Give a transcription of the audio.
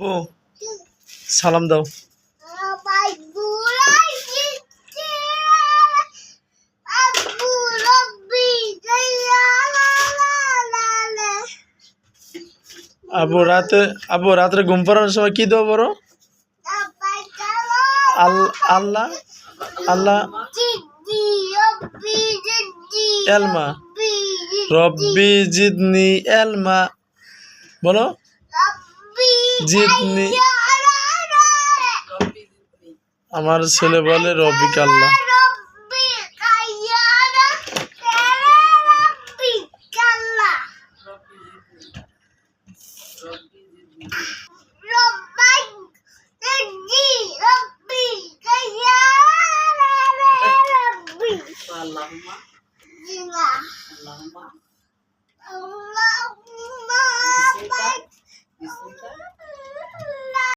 ও সালাম দাও। আবু রাতে আবু রাত্রে ঘুম পড়ানোর সময় কি দেবো বড় আল আল্লাহ আল্লাহ। এলমা। রব্বি জিদনি এলমা। বলো। জিতনি আমার ছেলে বলে রবি কাল্লা Allahumma. Allahumma.